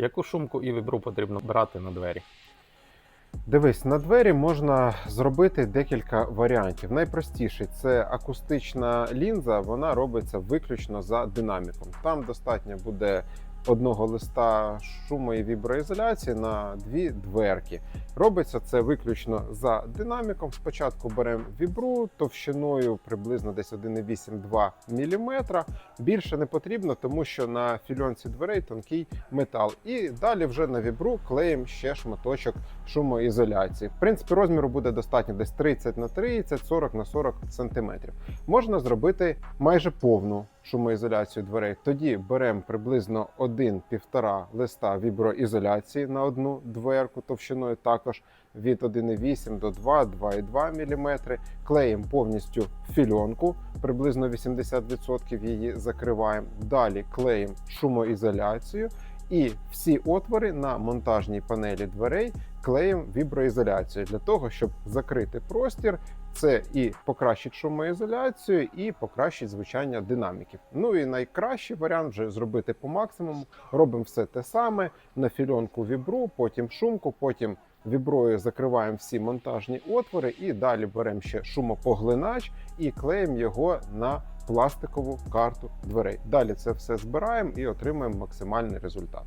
Яку шумку і вібру потрібно брати на двері? Дивись, на двері можна зробити декілька варіантів. Найпростіший це акустична лінза, вона робиться виключно за динаміком. Там достатньо буде одного листа шуму і віброізоляції на дві дверки. Робиться це виключно за динаміком. Спочатку беремо вібру товщиною приблизно десь 1,8-2 мм. Більше не потрібно, тому що на фільонці дверей тонкий метал. І далі вже на вібру клеїмо ще шматочок шумоізоляції. В принципі, розміру буде достатньо десь 30 на 30, 40 на 40 см. Можна зробити майже повну шумоізоляцію дверей. Тоді беремо приблизно 1-1,5 листа віброізоляції на одну дверку товщиною також від 1,8 до 2, 2,2 мм. Клеїмо повністю фільонку, приблизно 80% її закриваємо. Далі клеїмо шумоізоляцію. І всі отвори на монтажній панелі дверей клеїмо віброізоляцію для того, щоб закрити простір. Це і покращить шумоізоляцію, і покращить звучання динаміків. Ну і найкращий варіант вже зробити по максимуму. Робимо все те саме на фільонку вібру, потім шумку, потім віброю закриваємо всі монтажні отвори, і далі беремо ще шумопоглинач і клеїмо його на пластикову карту дверей. Далі це все збираємо і отримуємо максимальний результат.